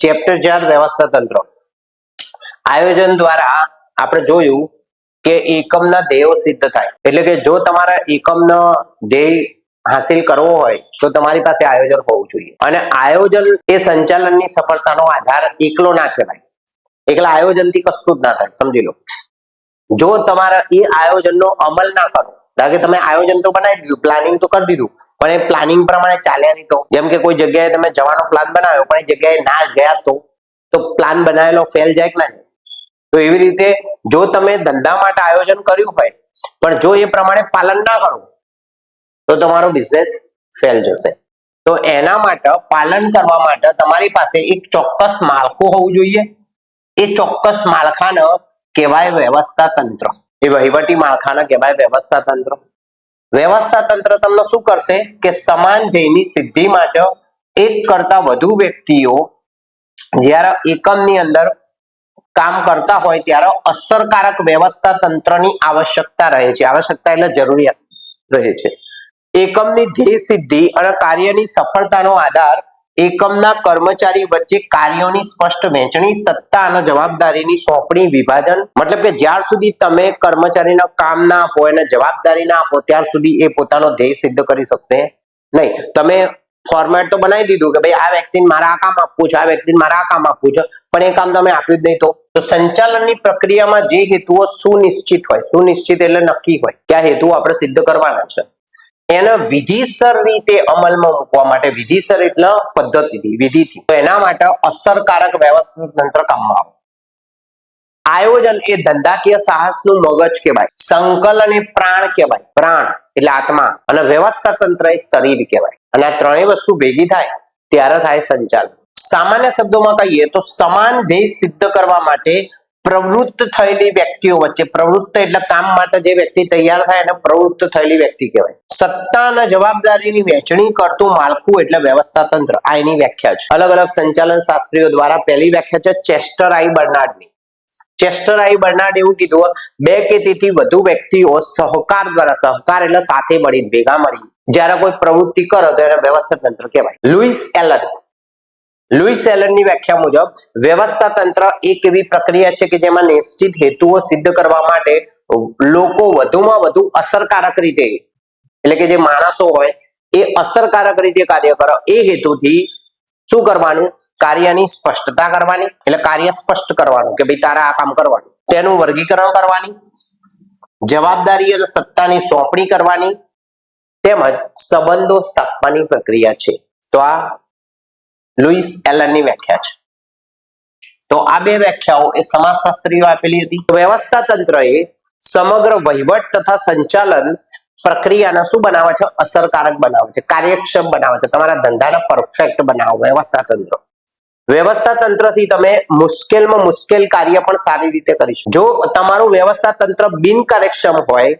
Chapter ચાર, વ્યવસ્થા તંત્ર. આયોજન દ્વારા આપણે જોયું કે એકમના ધ્યેયો સિદ્ધ થાય. એટલે કે જો તમારા એકમનો ધ્યેય હાસિલ કરવો હોય, તો તમારી પાસે આયોજન હોવું જોઈએ. અને આયોજન એ સંચાલનની સફળતાનો આધાર એકલો ના કહેવાય. એકલા આયોજનથી કશું જ ના થાય, સમજી લો. જો તમારા એ આયોજનનો અમલ ના કરો ધારો કે તમે આયોજન તો બનાવી દીધું પ્લાનિંગ તો કરી દીધું, પણ એ પ્લાનિંગ પ્રમાણે ચાલ્યા નહીં તો. જેમ કે કોઈ જગ્યાએ તમે જવાનો પ્લાન બનાવ્યો, પણ એ જગ્યાએ ના ગયા તો તો પ્લાન બનાવેલો ફેલ જાય કે ના જાય? તો એવી રીતે જો તમે ધંધા માટે આયોજન કર્યું હોય, પણ જો એ પ્રમાણે પાલન ના કરો, તો તમારો બિઝનેસ ફેલ જશે. તો એના માટે, પાલન કરવા માટે તમારી પાસે એક ચોક્કસ માળખું હોવું જોઈએ. એ ચોક્કસ માળખાને કહેવાય વ્યવસ્થા તંત્ર. એ વહીવટી માળખાને કહેવાય વ્યવસ્થા તંત્ર. વ્યવસ્થા તંત્ર તમને શું કરશે કે સમાન ધ્યેયની સિદ્ધિ માટે એક કરતા વધુ વ્યક્તિઓ જ્યારે એકમની અંદર કામ કરતા હોય ત્યારે અસરકારક વ્યવસ્થા તંત્રની આવશ્યકતા રહે છે. આવશ્યકતા એટલે જરૂરિયાત રહે છે. એકમની ધ્યેય સિદ્ધિ અને કાર્યની સફળતાનો આધાર એકમના કર્મચારી વચ્ચે કાર્યોની સ્પષ્ટ વહેંચણી, સત્તા અને જવાબદારીની સોંપણી, વિભાજન. મતલબ કે જ્યાર સુધી તમે કર્મચારીના કામ ના આપો એને જવાબદારી ના આપો, ત્યાર સુધી એ પોતાનો ધ્યેય સિદ્ધ કરી શકશે નહીં. તમે ફોર્મેટ તો બનાવી દીધું કે ભાઈ આ વ્યક્તિને મારે આ કામ આપવું છે, આ વ્યક્તિને મારે આ કામ આપવું છે, પણ એ કામ તમે આપ્યું જ નહીં તો. તો સંચાલનની પ્રક્રિયામાં જે હેતુઓ સુનિશ્ચિત હોય, સુનિશ્ચિત એટલે નક્કી હોય કે આ હેતુઓ આપણે સિદ્ધ કરવાના છે. એને વિધિસર રીતે અમલમાં મૂકવા માટે, વિધિસર એટલે પદ્ધતિથી, વિધિથી. તો એના માટે અસરકારક વ્યવસ્થિત તંત્ર કામમાં આવે. આયોજન એ ધંધાકીય સાહસનું મગજ કહેવાય, સંકલન એ પ્રાણ કહેવાય. પ્રાણ એટલે આત્મા અને વ્યવસ્થા તંત્ર એ શરીર કહેવાય. અને આ ત્રણેય વસ્તુ ભેગી થાય, ત્યારે થાય સંચાલન. સામાન્ય શબ્દોમાં કહીએ તો સમાન ધ્યેય સિદ્ધ કરવા માટે પ્રવૃત્ત થયેલી વ્યક્તિઓ વચ્ચે, પ્રવૃત્ત એટલે કામ માટે જે વ્યક્તિ તૈયાર થાય એને પ્રવૃત્ત થયેલી વ્યક્તિ કહેવાય. સત્તા જવાબદારીની વહેંચણી કરતું માળખું એટલે વ્યવસ્થા તંત્ર. આ એની વ્યાખ્યા છે. અલગ અલગ સંચાલન શાસ્ત્રીઓ દ્વારા પહેલી વ્યાખ્યા છે ચેસ્ટર આઈ બર્નાર્ડની ચેસ્ટર આઈ બર્નાર્ડ એવું કીધું બે કે તેથી વધુ વ્યક્તિઓ સહકાર દ્વારા, સહકાર એટલે સાથે મળી ભેગા મળી જ્યારે કોઈ પ્રવૃત્તિ કરો તો એને વ્યવસ્થા તંત્ર કહેવાય. લુઈસ એલન લુઈસ એલનની વ્યાખ્યા મુજબ, વ્યવસ્થા તંત્ર એક એવી પ્રક્રિયા છે કે જેમાં નિશ્ચિત હેતુઓ સિદ્ધ કરવા માટે લોકો વધુમાં વધુ અસરકારક રીતે, એટલે કે જે માણસો હોય, એ અસરકારક રીતે કાર્ય કરે. એ હેતુથી શું કરવાનું? કાર્યની સ્પષ્ટતા કરવાની, એટલે કાર્ય સ્પષ્ટ કરવાનું, કે ભાઈ તારે આ કામ કરવાનું. તેનું વર્ગીકરણ કરવાની, જવાબદારી અને સત્તાની સોંપણી કરવાની, તેમજ સંબંધો સ્થાપવાની પ્રક્રિયા છે. તો આ લુઈસ એલનની વ્યાખ્યા છે. તો આ બે વ્યાખ્યાઓ એ સમાજશાસ્ત્રીઓ આપેલી હતી. વ્યવસ્થા તંત્ર એ સમગ્ર વહીવટ તથા સંચાલન પ્રક્રિયાને શું બનાવે છે? અસરકારક બનાવે છે. કાર્યક્ષમ બનાવે છે. તમારા ધંધાને પરફેક્ટ બનાવો વ્યવસ્થા તંત્ર વ્યવસ્થા તંત્રથી તમે મુશ્કેલમાં મુશ્કેલ કાર્ય પણ સારી રીતે કરી શકો. જો તમારું વ્યવસ્થા તંત્ર બિન કાર્યક્ષમ હોય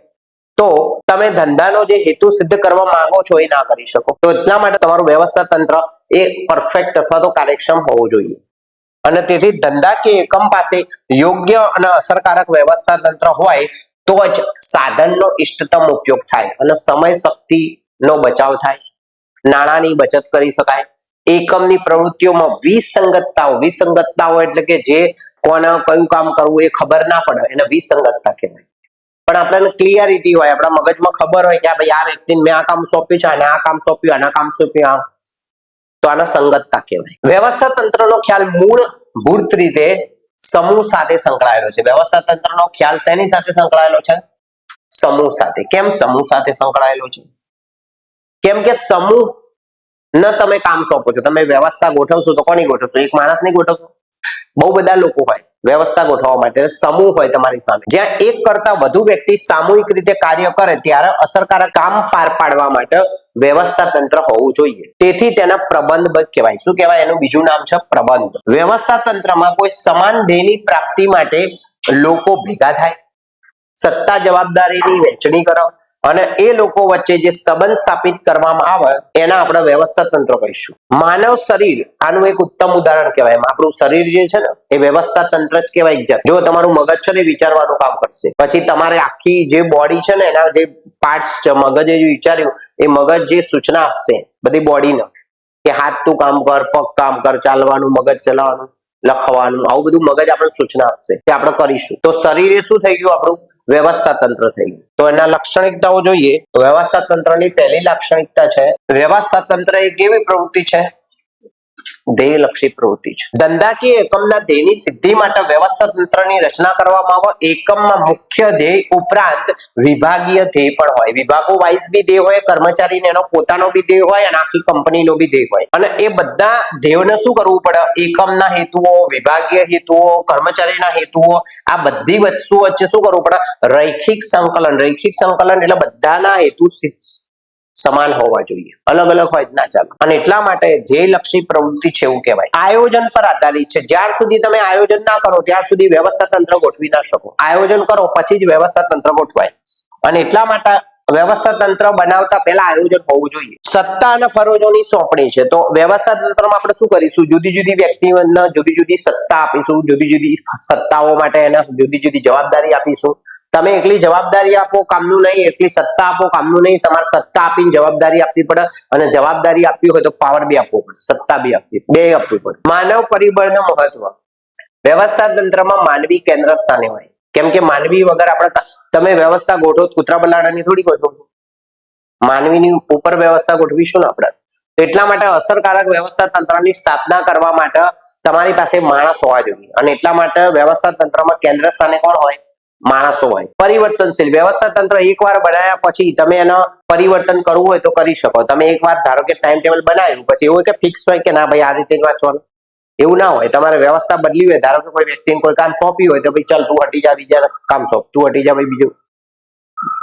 તો તમે ધંધાનો જે હેતુ સિદ્ધ કરવા માંગો છો એ ના કરી શકો. તો એટલા માટે તમારું વ્યવસ્થા તંત્ર એ પરફેક્ટ અથવા તો કાર્યક્ષમ હોવું જોઈએ. અને તેથી ધંધા કે એકમ પાસે યોગ્ય અને અસરકારક વ્યવસ્થા તંત્ર હોય તો જ સાધનનો ઇષ્ટતમ ઉપયોગ થાય અને સમય શક્તિનો બચાવ થાય. નાણાંની બચત કરી શકાય. એકમની પ્રવૃત્તિઓમાં વિસંગતતાઓ વિસંગતતાઓ એટલે કે જે કોને કયું કામ કરવું એ ખબર ના પડે એને વિસંગતતા કહેવાય. પણ આપણને ક્લિયરિટી હોય, આપણા મગજમાં ખબર હોય કે ભાઈ આ વ્યક્તિને મેં આ કામ સોંપ્યું છે, અને આ કામ સોંપ્યું, આના કામ સોંપ્યું આ તો આના સંગતતા કહેવાય. વ્યવસ્થા તંત્રનો ખ્યાલ મૂળ ભૂત રીતે સમૂહ સાથે સંકળાયેલો છે. વ્યવસ્થા તંત્રનો ખ્યાલ શેની સાથે સંકળાયેલો છે? સમૂહ સાથે. કેમ સમૂહ સાથે સંકળાયેલો છે? કેમ કે સમૂહ ન તમે કામ સોંપો છો. તમે વ્યવસ્થા ગોઠવશો તો કોની ગોઠવશો? એક માણસ નહીં ગોઠવશો? બહુ બધા લોકો હોય. વ્યવસ્થા ગોઠવવા માટે સમૂહ હોય તમારી સામે. જ્યાં એક કરતા વધુ વ્યક્તિ સામૂહિક રીતે કાર્ય કરે ત્યારે અસરકારક કામ પાર પાડવા માટે વ્યવસ્થા તંત્ર હોવું જોઈએ. તેથી તેના પ્રબંધ કહેવાય. શું કહેવાય? એનું બીજું નામ છે પ્રબંધ. વ્યવસ્થા તંત્રમાં કોઈ સમાન ધ્યેયની પ્રાપ્તિ માટે લોકો ભેગા થાય. સત્તા જવાબદારીની વહેંચણી કરો અને એ લોકો વચ્ચે જે સંબંધ સ્થાપિત કરવામાં આવે, એના આપણે વ્યવસ્થા તંત્ર કહીશું. માનવ શરીર, આનું એક ઉત્તમ ઉદાહરણ કહેવાય. આપણું શરીર જે છે ને, એ વ્યવસ્થા તંત્ર જ કહેવાય એક જો તમારું મગજ છે ને વિચારવાનું કામ કરશે, પછી તમારે આખી જે બોડી છે ને, એના જે પાર્ટ્સ છે, મગજે જે વિચાર્યું, એ મગજ જે સૂચના આપશે, બધી બોડીને કે હાથ તું કામ કર, પગ કામ કર, ચાલવાનું, મગજ ચલાવવાનું લખવાનું, આવું બધું મગજ આપણે સૂચના આપશે કે આપણે કરીશું. તો શરીર એ શું થઈ ગયું? આપણું વ્યવસ્થા તંત્ર થઈ ગયું. તો એના લાક્ષણિકતાઓ જોઈએ. વ્યવસ્થા તંત્રની પહેલી લાક્ષણિકતા છે, વ્યવસ્થા તંત્ર એ કેવી પ્રવૃત્તિ છે? ધ્યેયલક્ષી પ્રવૃત્તિ છે. ધંધાકીય એકમના ધ્યેયની સિદ્ધિ માટે વ્યવસ્થા તંત્રની રચના કરવામાં આવે. એકમમાં મુખ્ય ધ્યેય ઉપરાંત વિભાગીય ધ્યેય પણ હોય. વિભાગો વાઇઝ બી ધ્યેય હોય, કર્મચારીને એનો પોતાનો બી ધ્યેય હોય અને આખી કંપનીનો બી ધ્યેય હોય. અને એ બધા ધ્યેયોને શું કરવું પડે? એકમના હેતુઓ, વિભાગીય હેતુઓ, કર્મચારીના હેતુઓ, આ બધી વસ્તુ વચ્ચે શું કરવું પડે? રૈખિક સંકલન. રૈખિક સંકલન એટલે બધાના હેતુ સમાન હોવા જોઈએ. અલગ અલગ હોય ના ચાલે. અને એટલા માટે ધ્યેયલક્ષી પ્રવૃત્તિ છે એવું કહેવાય. આયોજન પર આધારિત છે. જ્યાર સુધી તમે આયોજન ના કરો, ત્યાર સુધી વ્યવસ્થા તંત્ર ગોઠવી ના શકો. આયોજન કરો, પછી જ વ્યવસ્થા તંત્ર ગોઠવાય. અને એટલા માટે વ્યવસ્થા તંત્ર બનાવતા પહેલા આયોજન હોવું જોઈએ. સત્તા અને ફરજોની સોંપણી છે. તો વ્યવસ્થા તંત્રમાં આપણે શું કરીશું? જુદી જુદી વ્યક્તિઓને જુદી જુદી સત્તા આપીશું, જુદી જુદી સત્તાઓ માટે એને જુદી જુદી જવાબદારી આપીશું. તમે એકલી જવાબદારી આપો, કામનું નહીં, એકલી સત્તા આપો, કામનું નહીં, તમારે સત્તા આપીને જવાબદારી આપવી પડે અને જવાબદારી આપવી હોય તો પાવર બી આપવો પડે, સત્તા બી આપવી, બે આપવી પડે. માનવ પરિબળનું મહત્વ. વ્યવસ્થા તંત્રમાં માનવી કેન્દ્ર સ્થાને હોય. કેમ કે માનવી વગર આપણે તમે વ્યવસ્થા ગોઠવો કૂતરા બલાડાની થોડી ગોઠવો. માનવીની ઉપર વ્યવસ્થા ગોઠવીશું ને આપણે. એટલા માટે અસરકારક વ્યવસ્થા તંત્રની સ્થાપના કરવા માટે તમારી પાસે માણસ હોવા જોઈએ. અને એટલા માટે વ્યવસ્થા તંત્રમાં કેન્દ્ર સ્થાને કોણ હોય? માણસો હોય. પરિવર્તનશીલ વ્યવસ્થા તંત્ર એકવાર બનાવ્યા પછી તમે એનો પરિવર્તન કરવું હોય તો કરી શકો. તમે એકવાર ધારો કે ટાઈમ ટેબલ બનાવ્યું, પછી એવું કે ફિક્સ હોય કે ના ભાઈ આ રીતે વાંચવાનું. એવું ના હોય. તમારે વ્યવસ્થા બદલી હોય. ધારો કે કોઈ વ્યક્તિને કોઈ કામ સોંપ્યું હોય તો ભાઈ ચાલ તું હટી જા બીજા કામ સોંપ. તું હટી જા ભાઈ બીજું.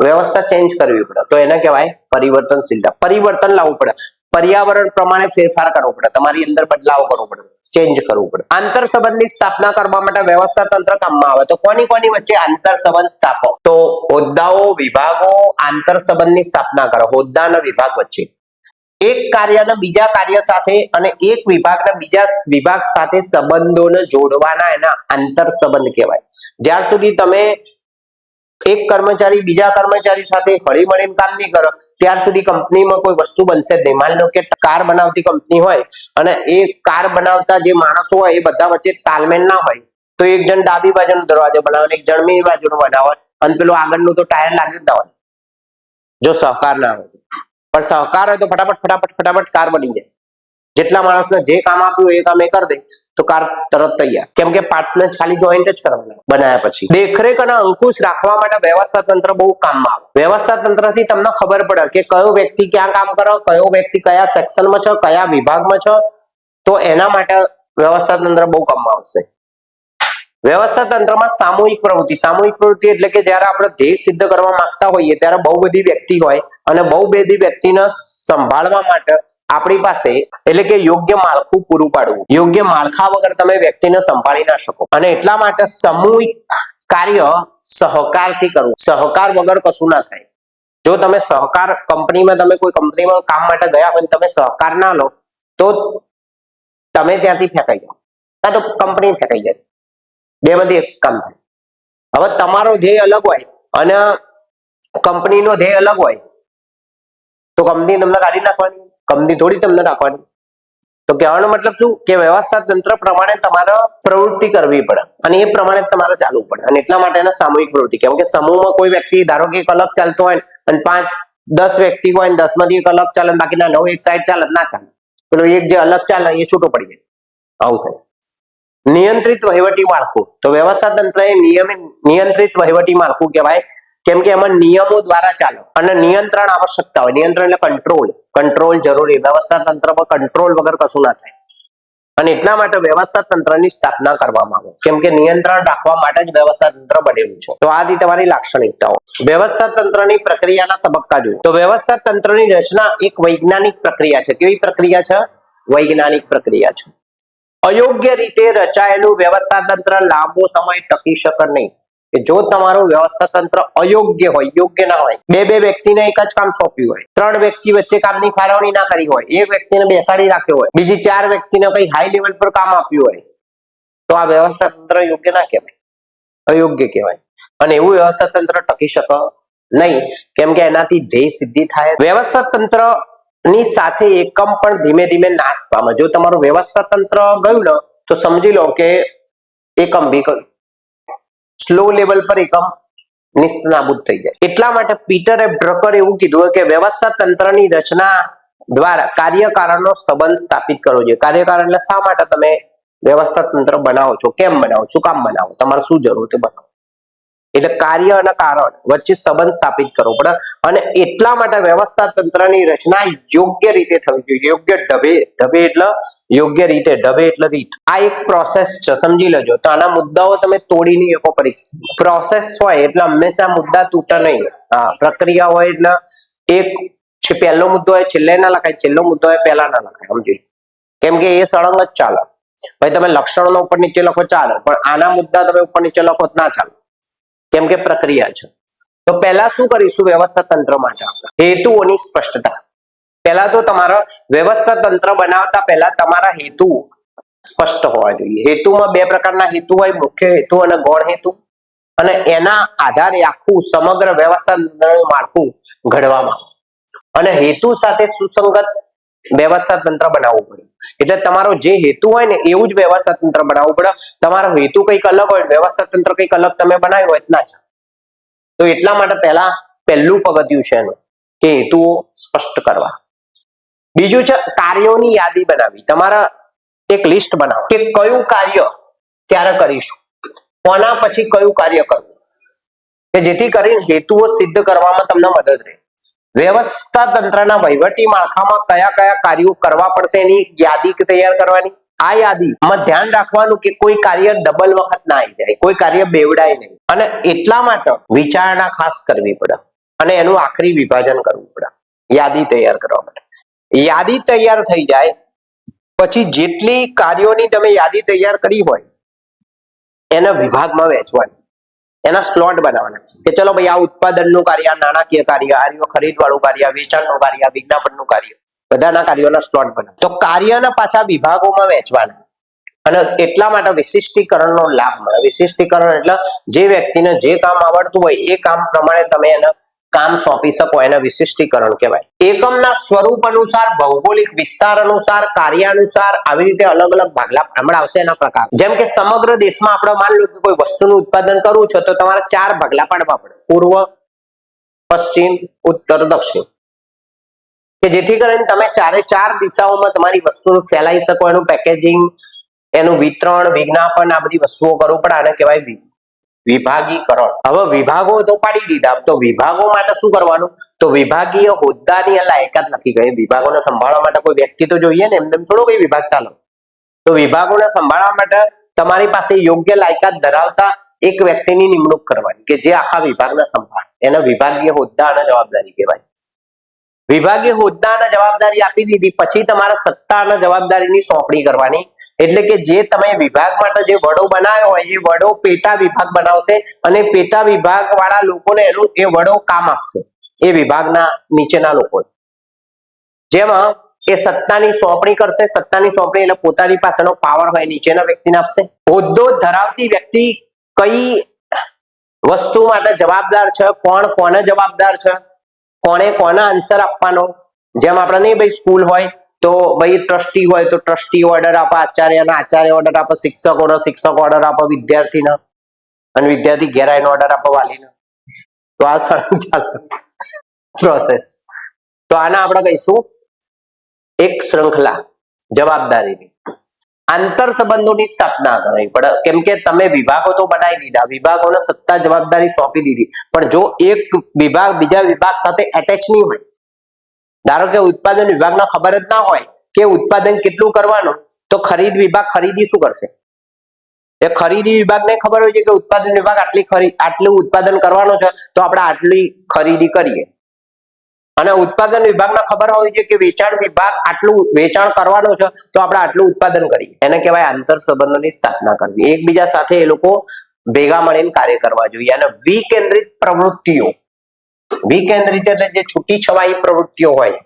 વ્યવસ્થા ચેન્જ કરવી પડે. તો એને કહેવાય પરિવર્તનશીલતા. પરિવર્તન લાવવું પડે. પર્યાવરણ પ્રમાણે ફેરફાર કરવો પડે. તમારી અંદર બદલાવ કરવો પડે. ચેન્જ કરવું પડે. આંતર સંબંધની સ્થાપના કરવા માટે વ્યવસ્થા તંત્ર કામમાં આવે. તો કોની કોની વચ્ચે આંતર સંબંધ સ્થાપો? તો હોદ્દાઓ, વિભાગો આંતર સંબંધની સ્થાપના કરો. હોદ્દાના વિભાગ વચ્ચે. એક કાર્યના બીજા કાર્ય સાથે અને એક વિભાગના બીજા વિભાગ સાથે સંબંધોને જોડવાના એના આંતર સંબંધ કહેવાય. જ્યાર સુધી તમે એક કર્મચારી બીજા કર્મચારી સાથે હળી મળીને કામ નહીં કરો, ત્યાર સુધી કંપનીમાં કોઈ વસ્તુ બનશે નહીં. માની લો કે કાર બનાવતી કંપની હોય અને એ કાર બનાવતા જે માણસો હોય એ બધા વચ્ચે તાલમેલ ના હોય, તો એક જણ ડાબી બાજુનો દરવાજો બનાવે એક જણ મી બાજુનો બનાવે. અને પેલું આગળનું તો ટાયર લાગી જ હોય. જો સહકાર ના હોય પણ સહકાર હોય તો ફટાફટ ફટાફટ ફટાફટ કાર બની જાય. જેટલા માણસને જે કામ આપ્યું એ કામ એ કરી દે, તો કાર તરત તૈયાર. કેમ કે parts ને ખાલી જોઈન્ટ જ કરવાના બનાવ્યા પછી. દેખરેખ અને અંકુશ રાખવા માટે વ્યવસ્થા તંત્ર બહુ કામમાં આવે. વ્યવસ્થા તંત્રથી તમને ખબર પડે કે કયો વ્યક્તિ ક્યાં કામ કરો, કયો વ્યક્તિ કયા સેક્શનમાં છે, કયા વિભાગમાં છે, તો એના માટે વ્યવસ્થા તંત્ર બહુ કામમાં આવશે. વ્યવસ્થા તંત્રમાં સામૂહિક પ્રવૃત્તિ. સામૂહિક પ્રવૃત્તિ એટલે કે જ્યારે આપણે ધ્યેય સિદ્ધ કરવા માંગતા હોઈએ ત્યારે બહુ બધી વ્યક્તિ હોય અને બહુ બધી વ્યક્તિને સંભાળવા માટે આપણી પાસે એટલે કે યોગ્ય માળખું પૂરું પાડવું. યોગ્ય માળખા વગર તમે વ્યક્તિને સંભાળી ના શકો. અને એટલા માટે સામૂહિક કાર્ય સહકારથી કરવું. સહકાર વગર કશું ના થાય. જો તમે સહકાર કંપનીમાં, તમે કોઈ કંપનીમાં કામ માટે ગયા હોય તમે સહકાર ના લો, તો તમે ત્યાંથી ફેંકાઈ જાઓ. કાં તો કંપની ફેંકાઈ જાય. બે બધી એક કામ થાય. હવે તમારો ધ્યેય અલગ હોય અને કંપનીનો ધ્યેય અલગ હોય, તો કંપની તમને કાઢી નાખવાની, કંપની થોડી તમને રાખવાની તો કહેવાનો મતલબ શું? કે વ્યવસ્થા તંત્ર પ્રમાણે તમારે પ્રવૃત્તિ કરવી પડે અને એ પ્રમાણે તમારે ચાલવું પડે. અને એટલા માટે સામૂહિક પ્રવૃત્તિ. કેમ કે સમૂહમાં કોઈ વ્યક્તિ, ધારો કે એક અલગ ચાલતો હોય અને પાંચ, દસ વ્યક્તિ હોય ને દસમાંથી એક અલગ ચાલે બાકીના નવ એક સાઈડ ચાલે, ના ચાલે. પેલો એક જે અલગ ચાલે એ છૂટો પડી જાય. આવું થાય. નિયંત્રિત વહીવટી માળખું. તો વ્યવસ્થા તંત્ર એ નિયમિત, નિયંત્રિત વહીવટી માળખું કહેવાય. કેમ કે એમાં નિયમો દ્વારા ચાલે. અને નિયંત્રણ આવશ્યકતા હોય. નિયંત્રણ એટલે કંટ્રોલ કંટ્રોલ જરૂરી. વ્યવસ્થા તંત્રમાં કંટ્રોલ વગર કશું ના થાય. અને એટલા માટે વ્યવસ્થા તંત્રની સ્થાપના કરવામાં આવે. કેમ કે નિયંત્રણ રાખવા માટે જ વ્યવસ્થા તંત્ર બનેલું છે. તો આથી તમારી લાક્ષણિકતાઓ. વ્યવસ્થા તંત્રની પ્રક્રિયાના તબક્કા જોઈએ તો વ્યવસ્થા તંત્રની રચના એક વૈજ્ઞાનિક પ્રક્રિયા છે. કેવી પ્રક્રિયા છે? વૈજ્ઞાનિક પ્રક્રિયા છે. અયોગ્ય રીતે રચાયેલું વ્યવસ્થા તંત્ર લાંબો સમય ટકી શકે નહીં. કે જો તમારું વ્યવસ્થા તંત્ર અયોગ્ય હોય, યોગ્ય ના હોય, બે બે વ્યક્તિને એક જ કામ સોંપ્યું હોય, ત્રણ વ્યક્તિ વચ્ચે કામની ફાળવણી ના કરી હોય, એક વ્યક્તિને બેસાડી રાખ્યો હોય, બીજી ચાર વ્યક્તિને કઈ હાઈ લેવલ પર કામ આપ્યું હોય, તો આ વ્યવસ્થા તંત્ર યોગ્ય ના કહેવાય. અયોગ્ય કહેવાય. અને એવું વ્યવસ્થા તંત્ર ટકી શકે નહીં. કેમ કે એનાથી ધ્યેય સિદ્ધિ થાય. વ્યવસ્થા તંત્ર ની સાથે એકમ પણ ધીમે ધીમે નાશ પામે. જો તમારું વ્યવસ્થા તંત્ર ગયું ને, તો સમજી લો કે એકમ બી સ્લો લેવલ પર એકમ નિસ્તનાબૂદ થઈ જાય. એટલા માટે પીટર એફ ડ્રકર એવું કીધું કે વ્યવસ્થા તંત્રની રચના દ્વારા કાર્યકારણનો સંબંધ સ્થાપિત કરવો જોઈએ. કાર્યકારણ એટલે શા માટે તમે વ્યવસ્થા તંત્ર બનાવો છો? કેમ બનાવો શું કામ બનાવો. તમારે શું જરૂર છે? બનાવો એટલે કાર્ય અને કારણ વચ્ચે સંબંધ સ્થાપિત કરવો પડે. અને એટલા માટે વ્યવસ્થા તંત્રની રચના યોગ્ય રીતે થવી જોઈએ. યોગ્ય ઢબે ઢબે એટલે, યોગ્ય રીતે, ઢબે એટલે રીત. આ એક પ્રોસેસ છે, સમજી લેજો. તો આના મુદ્દાઓ તમે તોડી નહીં શકો પરીક્ષા. પ્રોસેસ હોય એટલે હંમેશા મુદ્દા તૂટે નહીં. પ્રક્રિયા હોય એટલે એક પહેલો મુદ્દો હોય, છેલ્લે ના લખાય. છેલ્લો મુદ્દો હોય, પહેલા ના લખાય. સમજી. કેમ કે એ સળંગ જ ચાલે. ભાઈ, તમે લક્ષણો ઉપર નીચે લખો, ચાલે. પણ આના મુદ્દા તમે ઉપર નીચે લખો ના ચાલે. કેમ કે પ્રક્રિયા છે. તો પહેલા શું કરીશું વ્યવસ્થા તંત્ર માટે હેતુઓની સ્પષ્ટતા. પહેલા તો તમારા વ્યવસ્થા તંત્ર બનાવતા પહેલા તમારા હેતુ સ્પષ્ટ હોવા જોઈએ. હેતુમાં બે પ્રકારના હેતુ હોય, મુખ્ય હેતુ અને ગૌણ હેતુ. અને એના આધારે આખું સમગ્ર વ્યવસ્થા તંત્રનું માળખું ઘડવામાં અને હેતુ સાથે સુસંગત વ્યવસ્થા તંત્ર બનાવવું પડે. એટલે તમારો જે હેતુ હોય ને એવું જ વ્યવસ્થા તંત્ર બનાવવું પડે. તમારો હેતુ કંઈક અલગ હોય વ્યવસ્થા તંત્ર કંઈક અલગ તમે બનાવ્યું હોય ના તો એટલા માટે પહેલા પહેલું પગથિયું છે એનું, કે હેતુઓ સ્પષ્ટ કરવા. બીજું છે કાર્યોની યાદી બનાવી તમારા એક લિસ્ટ બનાવો, કે કયું કાર્ય ક્યારે કરીશું. કોના પછી કયું કાર્ય કરવું? કે જેથી કરીને હેતુઓ સિદ્ધ કરવામાં તમને મદદ રહે. વ્યવસ્થા તંત્રના વહીવટી માળખામાં કયા કયા કાર્યો કરવા પડશે એની યાદી તૈયાર કરવાની? આ યાદીમાં ધ્યાન રાખવાનું કે કોઈ કાર્ય ડબલ વખત ના આવી જાય, કોઈ કાર્ય બેવડાય નહીં. અને એટલા માટે વિચારણા ખાસ કરવી પડે અને એનું આખરી વિભાજન કરવું પડે, યાદી તૈયાર કરવા માટે. યાદી તૈયાર થઈ જાય, પછી જેટલી કાર્યોની તમે યાદી તૈયાર કરી હોય, એના વિભાગમાં વહેંચવાની. એના સ્લોટ બનાવવાના. કે ચલો ભાઈ આ ઉત્પાદનનું કાર્ય નાણાકીય કાર્ય, આ ખરીદવાળું કાર્ય વેચાણનું કાર્ય વિજ્ઞાપનનું કાર્ય. બધાના કાર્યોના સ્લોટ બનાવ તો કાર્યના પાછા વિભાગોમાં વહેંચવાના અને એટલા માટે વિશિષ્ટીકરણનો લાભ મળે. વિશિષ્ટીકરણ એટલે જે વ્યક્તિને જે કામ આવડતું હોય એ કામ પ્રમાણે તમે એને કામ સોંપી શકો એને વિશિષ્ટીકરણ કહેવાય. એકમના સ્વરૂપ અનુસાર, ભૌગોલિક વિસ્તાર અનુસાર કાર્ય અનુસાર આવી રીતે અલગ અલગ ભાગલા હમણાં આવશે એના પ્રકાર. જેમ કે સમગ્ર દેશમાં આપણે માન લો કે કોઈ વસ્તુનું ઉત્પાદન કરવું છે તો તમારે ચાર ભાગલા પાડવા પડે. પૂર્વ, પશ્ચિમ, ઉત્તર, દક્ષિણ. કે જેથી કરીને તમે ચારે ચાર દિશાઓમાં તમારી વસ્તુનું ફેલાઈ શકો, એનું પેકેજિંગ એનું વિતરણ, વિજ્ઞાપન, આ બધી વસ્તુઓ કરવું પડે, આને કહેવાય વિભાગીકરણ. હવે વિભાગો તો પાડી દીધા. તો વિભાગો માટે શું કરવાનું? તો વિભાગીય હોદ્દાની લાયકાત નક્કી કરી. વિભાગોને સંભાળવા માટે કોઈ વ્યક્તિ તો જોઈએ ને, એમને થોડો કઈ વિભાગ ચાલો. તો વિભાગોને સંભાળવા માટે તમારી પાસે યોગ્ય લાયકાત ધરાવતા એક વ્યક્તિની નિમણૂક કરવાની કે જે આખા વિભાગને સંભાળે. એને વિભાગીય હોદ્દા અને જવાબદારી કહેવાય. વિભાગીય હોદ્દાના જવાબદારી આપી દીધી. પછી તમારા સત્તાના જવાબદારીની સોંપણી કરવાની. એટલે કે જે તમે વિભાગ માટે જે વડો બનાવ્યો હોય, એ વડો પેટા વિભાગ બનાવશે અને પેટા વિભાગ વાળા લોકોને એનું, એ વડો કામ આપશે. એ વિભાગના નીચેના લોકો. જેમાં એ સત્તાની સોંપણી કરશે. સત્તાની સોંપણી એટલે પોતાની પાસેનો પાવર હોય, નીચેના વ્યક્તિને આપશે. હોદ્દો ધરાવતી વ્યક્તિ કઈ વસ્તુ માટે જવાબદાર છે? કોણ, કોને જવાબદાર છે? કોણે કોને આન્સર આપવાનો? જેમ આપણે નહીં ભાઈ સ્કૂલ હોય તો ભાઈ ટ્રસ્ટી હોય તો ટ્રસ્ટી ઓર્ડર આપે આચાર્યને આચાર્ય ઓર્ડર આપે શિક્ષકોનો શિક્ષક ઓર્ડર આપે, વિદ્યાર્થીનો. અને વિદ્યાર્થી ગેરાયનો ઓર્ડર આપે, વાલીનો. તો આ પ્રોસેસ તો આના આપણે કહીશું, એક શ્રંખલા જવાબદારીની. આંતર સંબંધોની સ્થાપના કરવી પડે. કેમ કે તમે વિભાગો તો બનાવી દીધા. વિભાગોને સત્તા જવાબદારી સોંપી દીધી. પણ જો એક વિભાગ બીજા વિભાગ સાથે એટેચ નહીં હોય, ધારો કે ઉત્પાદન વિભાગને ખબર જ ના હોય કે ઉત્પાદન કેટલું કરવાનું, તો ખરીદ વિભાગ ખરીદી શું કરશે? એ ખરીદી વિભાગને ખબર હોય છે કે ઉત્પાદન વિભાગ આટલી ખરી, આટલું ઉત્પાદન કરવાનું છે, તો આપણે આટલી ખરીદી કરીએ. અને ઉત્પાદન વિભાગને ખબર હોવી જોઈએ કે વેચાણ વિભાગ આટલું વેચાણ કરવાનું છે, તો આપણે આટલું ઉત્પાદન કરીએ. એને કહેવાય આંતર સંબંધોની સ્થાપના કરવી. એકબીજા સાથે એ લોકો ભેગા મળીને કાર્ય કરવા જોઈએ. અને વિકેન્દ્રિત પ્રવૃત્તિઓ. વિકેન્દ્રિત એટલે જે છૂટી છવાઈ પ્રવૃત્તિઓ હોય,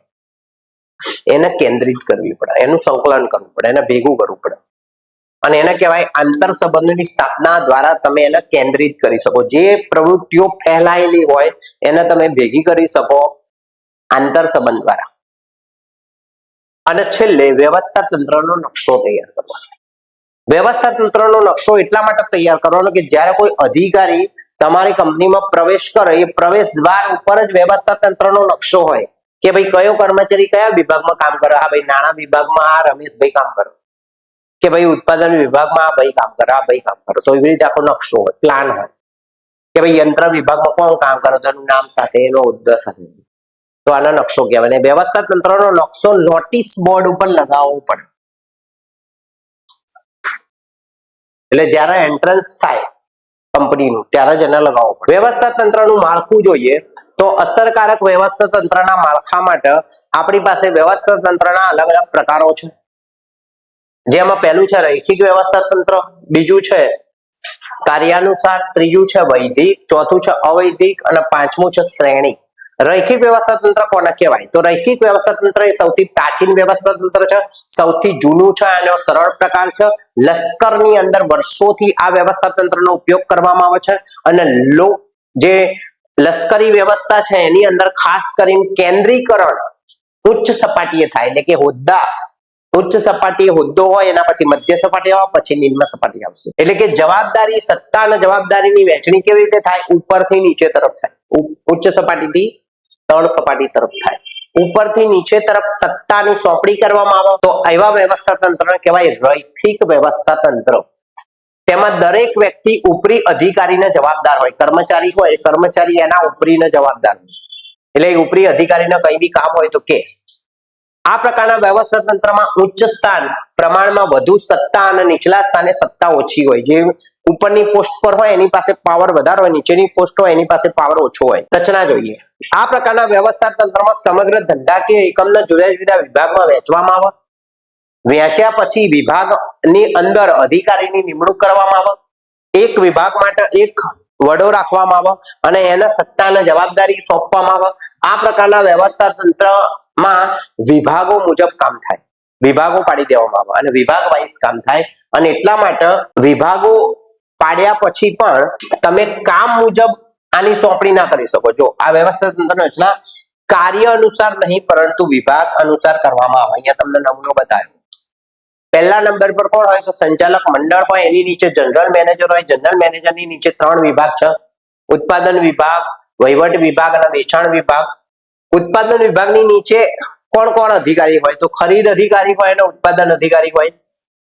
એને કેન્દ્રિત કરવી પડે. એનું સંકલન કરવું પડે. એને ભેગું કરવું પડે. અને એને કહેવાય આંતર સંબંધોની સ્થાપના દ્વારા તમે એને કેન્દ્રિત કરી શકો. જે પ્રવૃત્તિઓ ફેલાયેલી હોય, એને તમે ભેગી કરી શકો. આંતર સંબંધ દ્વારા અને છેલ્લે વ્યવસ્થા તંત્રનો નકશો તૈયાર કરવાનો વ્યવસ્થા તંત્રનો નકશો એટલા માટે તૈયાર કરવાનો કે જ્યારે કોઈ અધિકારી તમારી કંપનીમાં પ્રવેશ કરે એ પ્રવેશ દ્વાર ઉપર જ વ્યવસ્થા તંત્રનો નકશો હોય કે ભાઈ કયો કર્મચારી કયા વિભાગમાં કામ કરે હા ભાઈ નાણાં વિભાગમાં આ રમેશભાઈ કામ કરે કે ભાઈ ઉત્પાદન વિભાગમાં આ ભાઈ કામ કરે આ ભાઈ કામ કરે તો એવી રીતે આખો નકશો હોય પ્લાન હોય કે ભાઈ યંત્ર વિભાગમાં કોણ કામ કરે તો એનું નામ સાથે, એનો હોદ્દા સાથે. તો આનો નકશો કહેવાય. અને વ્યવસ્થા તંત્રનો નકશો નોટિસ બોર્ડ ઉપર લગાવવો પડે. એટલે જ્યારે એન્ટ્રન્સ થાય કંપનીનું, ત્યારે જ એને લગાવવો પડે. વ્યવસ્થા તંત્રનું માળખું જોઈએ તો અસરકારક વ્યવસ્થા તંત્રના માળખા માટે આપણી પાસે વ્યવસ્થા તંત્રના અલગ અલગ પ્રકારો છે. જેમાં પહેલું છે રૈખિક વ્યવસ્થા તંત્ર, બીજું છે કાર્યાનુસાર, ત્રીજું છે વૈદિક ચોથું છે અવૈધિક, અને પાંચમું છે શ્રેણી. રૈખિક વ્યવસ્થા તંત્ર કોને કહેવાય? તો રૈખિક વ્યવસ્થા તંત્ર એ સૌથી પ્રાચીન વ્યવસ્થા તંત્ર છે, સૌથી જૂનું છે અને સરળ પ્રકાર છે. લશ્કરની અંદર વર્ષોથી આ વ્યવસ્થા તંત્રનો ઉપયોગ કરવામાં આવે છે અને લો, જે લશ્કરી વ્યવસ્થા છે એની અંદર ખાસ કરીને કેન્દ્રીકરણ ઉચ્ચ સપાટીએ થાય, એટલે કે હોદ્દા. ઉચ્ચ સપાટીએ હોદ્દો હોય, એના પછી મધ્ય સપાટી આવે, પછી નિમ્ન સપાટી આવશે. એટલે કે જવાબદારી, સત્તા અને જવાબદારીની વહેંચણી કેવી રીતે થાય? ઉપરથી નીચે તરફ થાય. ઉચ્ચ સપાટીથી તળ સપાટી તરફ થાય. ઉપરથી નીચે તરફ સત્તાની સોંપણી કરવામાં આવે. તો એવા વ્યવસ્થા તંત્રને કહેવાય રૈખિક વ્યવસ્થા તંત્ર. તેમાં દરેક વ્યક્તિ ઉપરી અધિકારીને જવાબદાર હોય. કર્મચારી હોય કર્મચારી એના ઉપરીને જવાબદાર હોય. એટલે ઉપરી અધિકારીને કઈ બી કામ હોય તો કે. આ પ્રકારના વ્યવસ્થા તંત્રમાં ઉચ્ચ સ્થાન પ્રમાણમાં વધુ સત્તા અને નીચલા સ્થાને સત્તા ઓછી હોય. જે ઉપરની પોસ્ટ પર હોય એની પાસે પાવર વધારે હોય, નીચેની પોસ્ટ હોય એની પાસે પાવર ઓછો હોય. રચના જોઈએ. આ પ્રકારના વ્યવસ્થા તંત્રમાં સમગ્ર ધંધાકીય એકમના જુદા જુદા વિભાગમાં વહેંચવામાં આવે. વહેંચ્યા પછી વિભાગની અંદર અધિકારીની નિમણૂક કરવામાં આવે. એક વિભાગ માટે એક વડો રાખવામાં આવે અને એને સત્તા અને જવાબદારી સોંપવામાં આવે. આ પ્રકારના વ્યવસ્થા તંત્રમાં વિભાગો મુજબ કામ થાય. વિભાગો પાડી દેવામાં આવે અને વિભાગ વાઇઝ કામ થાય અને એટલા માટે વિભાગો પાડ્યા પછી પણ તમે કામ મુજબ આની સોંપણી ના કરી શકો. જો આ વ્યવસ્થા તંત્રનો એટલા કાર્ય અનુસાર નહીં, પરંતુ વિભાગ અનુસાર કરવામાં આવે. અહીંયા તમને નમૂનો બતાવ્યો. પહેલા નંબર પર કોણ હોય તો સંચાલક મંડળ હોય, એની નીચે જનરલ મેનેજર હોય. જનરલ મેનેજરની નીચે ત્રણ વિભાગ છે. ઉત્પાદન વિભાગ, વહીવટ વિભાગ અને વેચાણ વિભાગ. ઉત્પાદન વિભાગની નીચે કોણ કોણ અધિકારી હોય? તો ખરીદ અધિકારી હોય અને ઉત્પાદન અધિકારી હોય.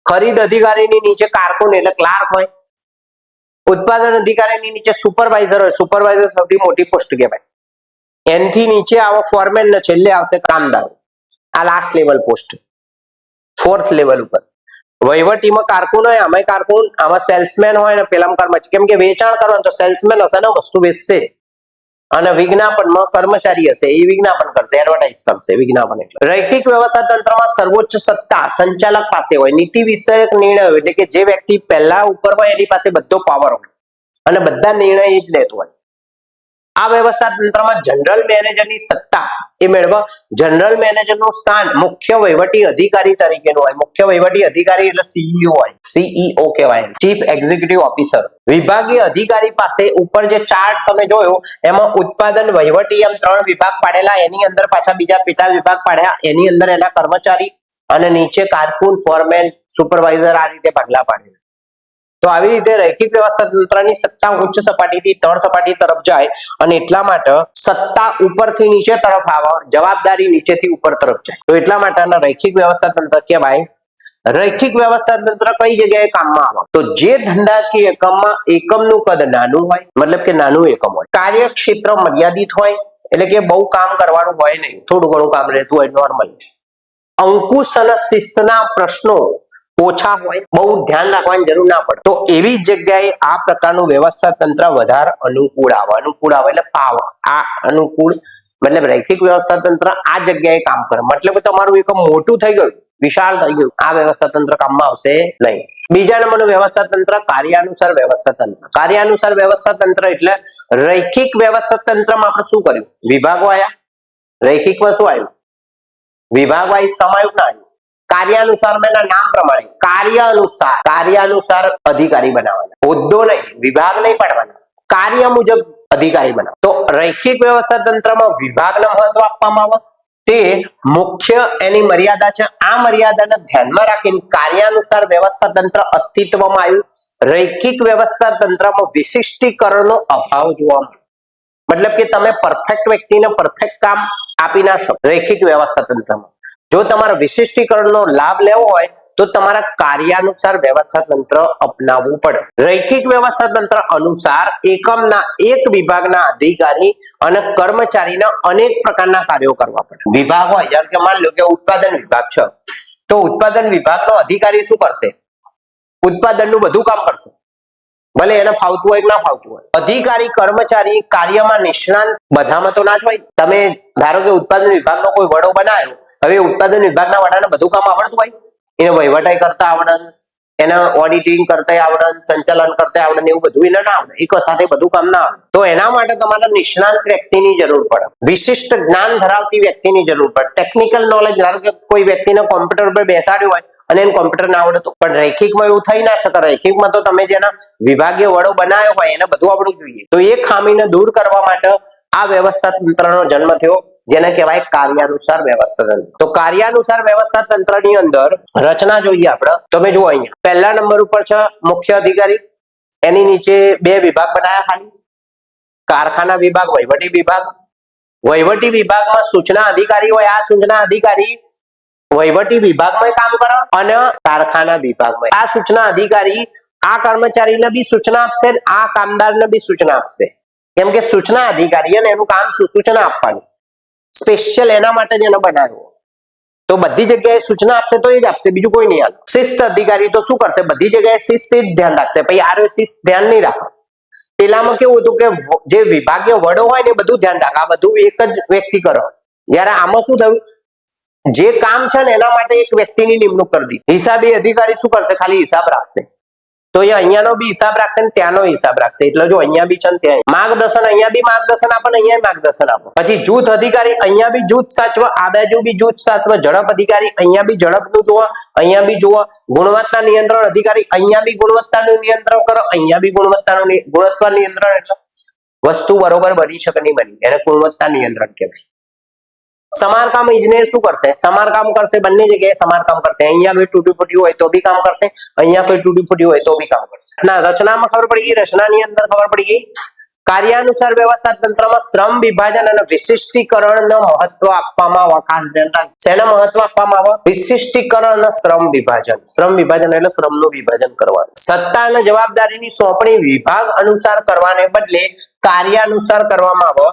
ખરીદ અધિકારીની નીચે કારકુન એટલે ક્લાર્ક હોય. ઉત્પાદન અધિકારીની નીચે સુપરવાઇઝર હોય. સુપરવાઇઝર સૌથી મોટી પોસ્ટ કહેવાય. એનથી નીચે આવો ફોરમેન છેલ્લે આવશે કામદાર. આ last level post fourth level ઉપર. વહીવટીમાં કારકુન હોય આમાં કારકુન. આમાં સેલ્સમેન હોય ને પેલામાં કર્મચારી કેમ કે વેચાણ કરવાનું તો સેલ્સમેન હશે ને, વસ્તુ વેચશે. અને વિજ્ઞાપનમાં કર્મચારી હશે, એ વિજ્ઞાપન કરશે એડવર્ટાઇઝ કરશે વિજ્ઞાપન એટલે. રૈખિક વ્યવસ્થા તંત્રમાં સર્વોચ્ચ સત્તા સંચાલક પાસે હોય, નીતિ વિષયક નિર્ણયો એટલે કે જે વ્યક્તિ પહેલા ઉપર હોય, એની પાસે બધો પાવર હોય. અને બધા નિર્ણય જ લેતો હોય. આ વ્યવસ્થા તંત્રમાં જનરલ મેનેજરની સત્તા એ મેળવવા જનરલ મેનેજરનું સ્થાન મુખ્ય વહીવટી અધિકારી તરીકેનું હોય. મુખ્ય વહીવટી અધિકારી એટલે સીઈઓ હોય. સીઈઓ કહેવાય ચીફ એક્ઝિક્યુટિવ ઓફિસર વિભાગીય અધિકારી પાસે ઉપર જે ચાર્ટ તમે જોયો, એમાં ઉત્પાદન, વહીવટી એમ ત્રણ વિભાગ પાડેલા. એની અંદર પાછા બીજા પેટા વિભાગ પાડ્યા. એની અંદર એના કર્મચારી અને નીચે કારકુન ફોરમેન સુપરવાઇઝર આ રીતે ભાગલા પાડેલા. તો આવી રીતે રૈખિક વ્યવસ્થા તંત્રની સત્તા ઉચ્ચ સપાટીથી તળ સપાટી તરફ જાય અને એટલા માટે સત્તા ઉપરથી નીચે તરફ આવે જવાબદારી નીચેથી ઉપર તરફ જાય. તો એટલા માટે આને રૈખિક વ્યવસ્થા તંત્ર કહેવાય. રૈખિક વ્યવસ્થા તંત્ર કઈ જગ્યાએ કામમાં આવે? તો જે ધંધાકીય એકમમાં એકમનું કદ નાનું હોય, મતલબ કે નાનું એકમ હોય, કાર્યક્ષેત્ર મર્યાદિત હોય, એટલે કે બહુ કામ કરવાનું હોય નહીં, થોડું ઘણું કામ રહેતું હોય નોર્મલ અંકુશ અને શિસ્તના પ્રશ્નો ઓછા હોય, બહુ ધ્યાન રાખવાની જરૂર ના પડે. તો એવી જગ્યાએ આ પ્રકારનું વ્યવસ્થા તંત્ર વધારે અનુકૂળ આવે. અનુકૂળ આવે એટલે પાવર. આ અનુકૂળ, મતલબ રૈખિક વ્યવસ્થા તંત્ર આ જગ્યાએ કામ કરે. મતલબ તમારું એકમ મોટું થઈ ગયું, વિશાળ થઈ ગયું, આ વ્યવસ્થા તંત્ર કામમાં આવશે નહીં. બીજા નંબરનું વ્યવસ્થા તંત્ર, કાર્યાનુસાર વ્યવસ્થા તંત્ર. કાર્યાનુસાર વ્યવસ્થા તંત્ર એટલે રૈખિક વ્યવસ્થા તંત્રમાં આપણે શું કર્યું? વિભાગો આવ્યા રૈખિકમાં શું આવ્યું? વિભાગ વાઇઝ સમાયું ના આવ્યું? કાર્યાનુસાર એના નામ પ્રમાણે કાર્ય અનુસાર કાર્ય અનુસાર અધિકારી બનાવવાના. હોદ્દો નહીં, વિભાગ નહીં પાડવાના. કાર્ય મુજબ અધિકારી બનાવ. તો રૈખિક વ્યવસ્થા તંત્રમાં વિભાગને મહત્વ આપવામાં આવે. તે મુખ્ય એની મર્યાદા છે. આ મર્યાદાને ધ્યાનમાં રાખીને કાર્યાનુસાર વ્યવસ્થા તંત્ર અસ્તિત્વમાં આવ્યું. રૈખિક વ્યવસ્થા તંત્રમાં વિશિષ્ટીકરણનો અભાવ જોવા મળે મતલબ કે તમે પરફેક્ટ વ્યક્તિને પરફેક્ટ કામ આપી ના શકો. રૈખિક વ્યવસ્થા તંત્રમાં. જો તમારે વિશિષ્ટીકરણનો લાભ લેવો હોય, તો તમારા કાર્યાનુસાર વ્યવસ્થા તંત્ર અપનાવવું પડે. રૈખિક વ્યવસ્થા તંત્ર અનુસાર એકમના એક વિભાગના અધિકારી અને કર્મચારીના અનેક પ્રકારના કાર્યો કરવા પડે. વિભાગ હોય, જેમ કે માની લો કે ઉત્પાદન વિભાગ છે. તો ઉત્પાદન વિભાગનો અધિકારી શું કરશે? ઉત્પાદનનું બધું કામ કરશે. ભલે એને ફાવતું હોય કે ના ફાવતું હોય. અધિકારી, કર્મચારી કાર્યમાં નિષ્ણાંત બધામાં તો ના જ હોય. તમે ધારો કે ઉત્પાદન વિભાગનો કોઈ વડો બનાવ્યો હવે ઉત્પાદન વિભાગના વડાને બધું કામ આવડતું હોય. એને વહીવટાઈ કરતા આવડે એને ઓડિટિંગ કરતા આવડે સંચાલન કરતા આવડે એવું બધું એને ના આવડે. એક સાથે બધું કામ ના આવડે. તો એના માટે તમારે નિષ્ણાંત વ્યક્તિની જરૂર પડે. વિશિષ્ટ જ્ઞાન ધરાવતી વ્યક્તિની જરૂર પડે. ટેકનિકલ નોલેજ ધારો કે કોઈ વ્યક્તિને કોમ્પ્યુટર પર બેસાડ્યું હોય અને એને કોમ્પ્યુટર ના આવડે પણ રૈખિકમાં એવું થઈ ના શકે. રૈખિકમાં તો તમે જેના વિભાગીય વડો બનાવ્યો હોય એને બધું આવડવું જોઈએ. તો એ ખામીને દૂર કરવા માટે આ વ્યવસ્થા તંત્રનો જન્મ થયો. જેને કહેવાય કાર્યાનુસાર વ્યવસ્થા તંત્ર. તો કાર્યાનુસાર વ્યવસ્થા તંત્રની અંદર રચના જોઈએ આપણે. તમે જુઓ અહીંયા. પહેલા નંબર ઉપર છે મુખ્ય અધિકારી. એની નીચે બે વિભાગ બનાવ્યા ખાલી. કારખાના વિભાગ, વહીવટી વિભાગ. વહીવટી વિભાગમાં સૂચના અધિકારી હોય, આ સૂચના અધિકારી વહીવટી વિભાગમાં કામ કરે અને કારખાના વિભાગમાં. આ સૂચના અધિકારી, આ કર્મચારીને બી સૂચના આપશે ને આ કામદારને બી સૂચના આપશે. કેમ કે સૂચના અધિકારી અને એનું કામ શું સૂચના આપવાની. સ્પેશિયલ એના માટે જ એને બનાવ્યો. તો બધી જગ્યાએ સૂચના આપશે તો એ જ આપશે, બીજું કોઈ નહીં આપે શિસ્ત અધિકારી તો શું કરશે? બધી જગ્યાએ શિસ્ત જ ધ્યાન રાખશે. પછી આરો શિસ્ત ધ્યાન નહીં રાખે. પેલામાં કેવું હતું કે જે વિભાગીય વડો હોય ને બધું ધ્યાન રાખે. બધું એક જ વ્યક્તિ કરો. જ્યારે આમાં શું થયું? જે કામ છે ને એના માટે એક વ્યક્તિની નિમણૂક કરી દીધી. હિસાબી અધિકારી શું કરશે? ખાલી હિસાબ રાખશે. તો એ અહીંયાનો બી હિસાબ રાખશે ને ત્યાંનો હિસાબ રાખશે. એટલે જો અહીંયા બી છે ને ત્યાં માર્ગદર્શન અહીંયા બી માર્ગદર્શન આપો અહીંયા માર્ગદર્શન આપો. પછી જૂથ અધિકારી અહીંયા બી જૂથ સાચવે, આ બાજુ બી જૂથ સાચવ, ઝડપ અધિકારી અહીંયા બી ઝડપનું જુઓ, અહીંયા બી જુઓ. ગુણવત્તા નિયંત્રણ અધિકારી અહીંયા બી ગુણવત્તાનું નિયંત્રણ કરો, અહીંયા બી ગુણવત્તાનું ગુણવત્તા નિયંત્રણ એટલે વસ્તુ બરોબર બની શકે નહીં બની. એને ગુણવત્તા નિયંત્રણ કહેવાય. સમારકામ ઇજનેર શું કરશે? સમારકામ કરશે બંને જગ્યાએ સમારકામ કરશે. અહીંયા કોઈ તૂટી ફૂટ્યું હોય તો બી કામ કરશે, અહીંયા કોઈ તૂટી ફૂટ્યું હોય તો બી કામ કરશે. ના, રચનામાં ખબર પડી ગઈ? રચનાની અંદર ખબર પડી ગઈ? કાર્યાનુસાર વ્યવસ્થા તંત્રમાં શ્રમ વિભાજન અને વિશિષ્ટીકરણનો મહત્વ આપવામાં આવે. ખાસ ધ્યાન રાખ. મહત્વ આપવામાં આવે? વિશિષ્ટીકરણ અને શ્રમ વિભાજન. શ્રમ વિભાજન એટલે શ્રમનું વિભાજન કરવાનું. સત્તા અને જવાબદારીની સોંપણી વિભાગ અનુસાર કરવાને બદલે કાર્યાનુસાર કરવામાં આવે.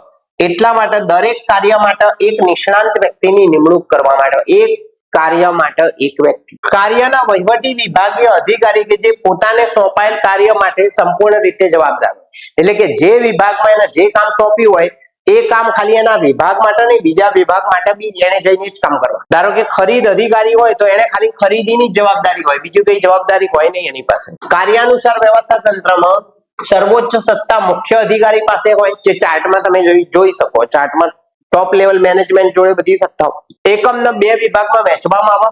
એટલા માટે દરેક કાર્ય માટે એક નિષ્ણાંત વ્યક્તિની નિમણૂક કરવામાં આવે એક કાર્ય માટે એક વ્યક્તિ. કાર્યના વહીવટી વિભાગીય અધિકારી કે જે પોતાને સોંપાયેલ કાર્ય માટે સંપૂર્ણ રીતે જવાબદાર એટલે કે જે વિભાગમાં એને જે કામ સોંપ્યું હોય, એ કામ ખાલી એના વિભાગ માટે નહીં, બીજા વિભાગ માટે બી એને જઈને જ કામ કરવા. ધારો કે ખરીદ અધિકારી હોય તો એને ખાલી ખરીદીની જવાબદારી હોય, બીજું કઈ જવાબદારી હોય નહીં એની પાસે. કાર્યાનુસાર વ્યવસ્થા તંત્રમાં સર્વોચ્ચ સત્તા મુખ્ય અધિકારી પાસે હોય જે ચાર્ટમાં તમે જોઈ શકો. ચાર્ટમાં ટોપ લેવલ મેનેજમેન્ટ જોડે બધી સત્તાઓ. એકમને બે વિભાગમાં વહેંચવામાં આવે.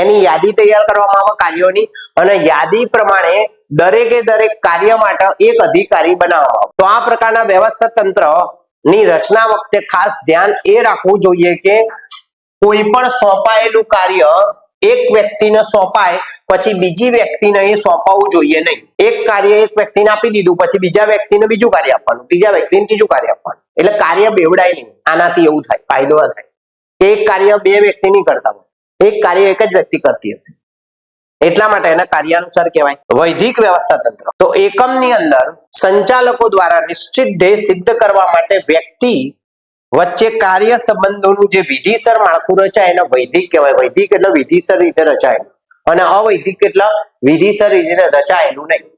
એની યાદી તૈયાર કરવામાં આવે કાર્યોની. અને યાદી પ્રમાણે દરેકે દરેક કાર્ય માટે એક અધિકારી બનાવવામાં આવે. તો આ પ્રકારના વ્યવસ્થા તંત્રની રચના વખતે ખાસ ધ્યાન એ રાખવું જોઈએ કે કોઈ પણ સોંપાયેલું કાર્ય એક વ્યક્તિને સોંપાય, પછી બીજી વ્યક્તિને એ સોંપાવવું જોઈએ નહીં. એક કાર્ય એક વ્યક્તિને આપી દીધું, પછી બીજા વ્યક્તિને બીજું કાર્ય આપવાનું, ત્રીજા વ્યક્તિને ત્રીજું કાર્ય આપવાનું. એટલે કાર્ય બેવડાય નહીં. આનાથી એવું થાય, ફાયદો થાય. એક કાર્ય બે વ્યક્તિ નહીં કરતા એક કાર્ય એક જ વ્યક્તિ કરતી હશે. એટલા માટે એને કાર્યાનુસાર કહેવાય વૈધિક વ્યવસ્થા તંત્ર. તો એકમની અંદર સંચાલકો દ્વારા નિશ્ચિત ધ્યેય સિદ્ધ કરવા માટે વ્યક્તિ વચ્ચે કાર્ય સંબંધોનું જે વિધિસર માળખું રચાય, એને વૈધિક કહેવાય. વૈધિક એટલે વિધિસર રીતે રચાયેલું. અને અવૈધિક એટલે વિધિસર રીતે રચાયેલું નહીં.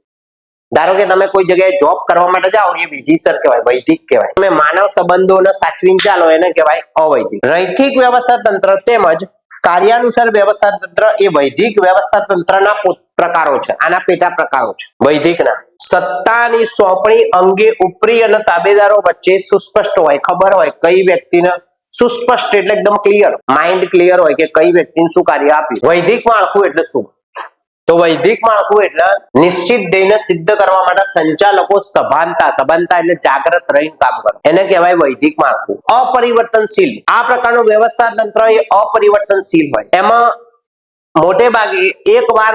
ધારો કે તમે કોઈ જગ્યાએ જોબ કરવા માટે જાઓ, એ વિધિસર કહેવાય, વૈધિક કહેવાય. તમે માનવ સંબંધોને સાચવીને ચાલો, એને કહેવાય અવૈધિક. રૈખિક વ્યવસ્થા તંત્ર તેમજ કાર્યાનુસાર વ્યવસ્થા તંત્ર એ વૈધિક વ્યવસ્થા તંત્રના પ્રકારો છે. આના પેટા પ્રકારો છે. વૈધિકના. સત્તાની સોંપણી અંગે ઉપરી અને તાબેદારો વચ્ચે સુસ્પષ્ટ હોય. ખબર હોય કઈ વ્યક્તિને સુસ્પષ્ટ એટલે એકદમ ક્લિયર માઇન્ડ ક્લિયર હોય કે કઈ વ્યક્તિને શું કાર્ય આપ્યું. વૈદિક માળખું એટલે શું? તો વૈદિક માળખું એટલે નિશ્ચિત ધ્યેયને સિદ્ધ કરવા માટે સંચાલકો સભાનતા સભાનતા એટલે જાગ્રત રહીને કામ કરે. એને કહેવાય વૈદિક માળખું. અપરિવર્તનશીલ. આ પ્રકારનું વ્યવસ્થા તંત્ર એ અપરિવર્તનશીલ હોય. એમાં મોટે ભાગે એક વાર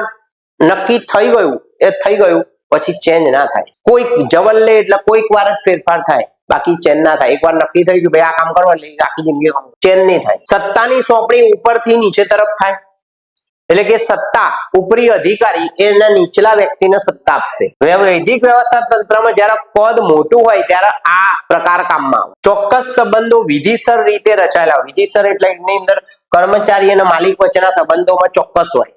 નક્કી થઈ ગયું, એ થઈ ગયું પછી ચેન્જ ના થાય. કોઈક જવલ્લે એટલે કોઈક વાર જ ફેરફાર થાય. બાકી ચેન ના થાય. એકવાર નક્કી થઈ ગયું ભાઈ આ કામ કરવા એટલે આખી જિંદગી ચેન નહીં થાય. સત્તાની સોંપણી ઉપરથી નીચે તરફ થાય. એટલે કે સત્તા ઉપરી અધિકારી એના નીચલા વ્યક્તિને સત્તા આપશે. વૈદિક વ્યવસ્થા તંત્રમાં જ્યારે પદ મોટું હોય ત્યારે આ પ્રકાર કામમાં આવે. ચોક્કસ સંબંધો વિધિસર રીતે રચાયેલા. વિધિસર એટલે એની અંદર કર્મચારી અને માલિક વચ્ચેના સંબંધોમાં ચોક્કસ હોય.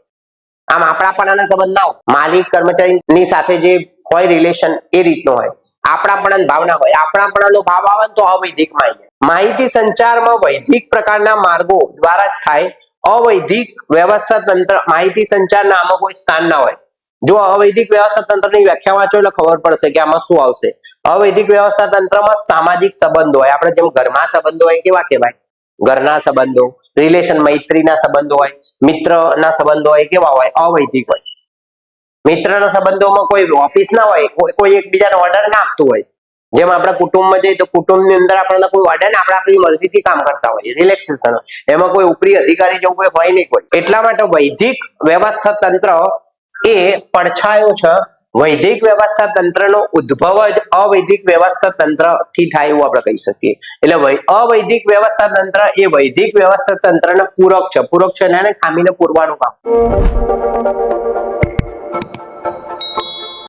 આમ આપણાપણાના સંબંધ ના હોય. માલિક, કર્મચારીની સાથે જે હોય રિલેશન એ રીતનો હોય. આપણાપણા ભાવના હોય. આપણાપણાનો ભાવ આવે તો અવૈધિક માહિતી. માહિતી સંચારમાં વૈધિક પ્રકારના માર્ગો દ્વારા જ થાય. અવૈધિક વ્યવસ્થા તંત્ર, માહિતી સંચારના આમાં કોઈ સ્થાન ના હોય. જો અવૈધિક વ્યવસ્થા તંત્રની વ્યાખ્યા વાંચો એટલે ખબર પડશે કે આમાં શું આવશે. અવૈધિક વ્યવસ્થા તંત્રમાં સામાજિક સંબંધો હોય. આપણે જેમ ઘરમાં સંબંધો હોય કેવા કહેવાય. ઘરના સંબંધો રિલેશન મૈત્રીના સંબંધો હોય, મિત્રના સંબંધો હોય, કેવા હોય, અવૈધિક હોય. મિત્રના સંબંધોમાં કોઈ ઓફિસ ના હોય, કોઈ એકબીજાને ઓર્ડર ના આપતું હોય. જેમ આપણે કુટુંબમાં જઈએ તો કુટુંબની અંદર આપણને કોઈ ઓર્ડર આપણે આપણી મરજીથી કામ કરતા હોઈએ રિલેક્સેશન એમાં કોઈ ઉપરી અધિકારી જેવું કોઈ હોય નહીં કોઈ. એટલા માટે વૈધિક વ્યવસ્થા તંત્ર એ પડછાયો છે. વૈદિક વ્યવસ્થા તંત્રનો ઉદ્ભવ જ અવૈદિક વ્યવસ્થા તંત્રથી થાય એવું આપણે કહી શકીએ. એટલે અવૈદિક વ્યવસ્થા તંત્ર એ વૈદિક વ્યવસ્થા તંત્રનો પૂરક છે. પૂરક છે એને ખામીને પૂરવાનું કામ.